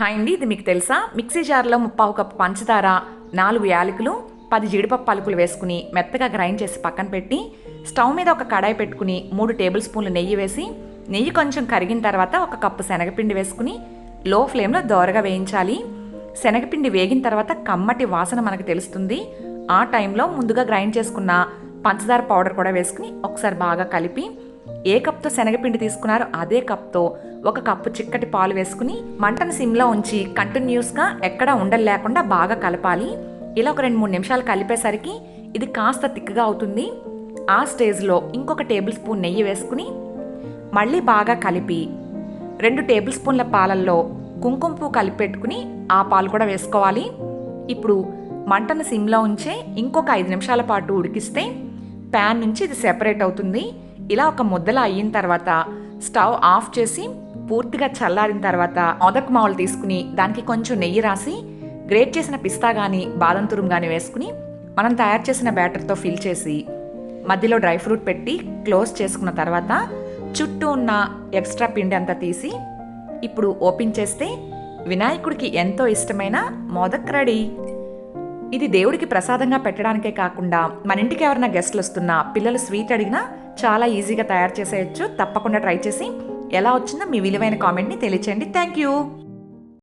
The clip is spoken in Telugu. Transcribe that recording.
హాయ్ అండి ఇది మీకు తెలుసా? మిక్సీ జార్లో ముప్పావు కప్పు పంచదార నాలుగు యాలకులు పది జీడిపప్పు పలుకులు వేసుకుని మెత్తగా గ్రైండ్ చేసి పక్కన పెట్టి స్టవ్ మీద ఒక కడాయి పెట్టుకుని మూడు టేబుల్ స్పూన్లు నెయ్యి వేసి నెయ్యి కొంచెం కరిగిన తర్వాత ఒక కప్పు శనగపిండి వేసుకుని లో ఫ్లేమ్లో దోరగా వేయించాలి. శనగపిండి వేగిన తర్వాత కమ్మటి వాసన మనకు తెలుస్తుంది. ఆ టైంలో ముందుగా గ్రైండ్ చేసుకున్న పంచదార పౌడర్ కూడా వేసుకుని ఒకసారి బాగా కలిపి ఏ కప్తో శనగపిండి తీసుకున్నారో అదే కప్తో ఒక కప్పు చిక్కటి పాలు వేసుకుని మంటను సిమ్లో ఉంచి కంటిన్యూస్గా ఎక్కడా ఉండలు లేకుండా బాగా కలపాలి. ఇలా ఒక రెండు మూడు నిమిషాలు కలిపేసరికి ఇది కాస్త తిక్కగా అవుతుంది. ఆ స్టేజ్లో ఇంకొక టేబుల్ స్పూన్ నెయ్యి వేసుకుని మళ్ళీ బాగా కలిపి రెండు టేబుల్ స్పూన్ల పాలల్లో కుంకుమ పువ్వు కలిపెట్టుకుని ఆ పాలు కూడా వేసుకోవాలి. ఇప్పుడు మంటను సిమ్లో ఉంచే ఇంకొక ఐదు నిమిషాల పాటు ఉడికిస్తే ప్యాన్ నుంచి ఇది సెపరేట్ అవుతుంది. ఇలా ఒక ముద్దలా అయిన తర్వాత స్టవ్ ఆఫ్ చేసి పూర్తిగా చల్లారిన తర్వాత మొదకు మావులు తీసుకుని దానికి కొంచెం నెయ్యి రాసి గ్రేట్ చేసిన పిస్తా కానీ బాదం తురుము కానీ వేసుకుని మనం తయారు చేసిన బ్యాటర్తో ఫిల్ చేసి మధ్యలో డ్రై ఫ్రూట్ పెట్టి క్లోజ్ చేసుకున్న తర్వాత చుట్టూ ఉన్న ఎక్స్ట్రా పిండి అంతా తీసి ఇప్పుడు ఓపెన్ చేస్తే వినాయకుడికి ఎంతో ఇష్టమైన మోదక్ రెడీ. ఇది దేవుడికి ప్రసాదంగా పెట్టడానికే కాకుండా మన ఇంటికి ఎవరైనా గెస్ట్లు వస్తున్నా పిల్లలు స్వీట్ అడిగినా చాలా ఈజీగా తయారు చేసేయచ్చు. తప్పకుండా ట్రై చేసి ఎలా వచ్చిందో మీ విలువైన కామెంట్ని తెలియచేయండి. Thank you.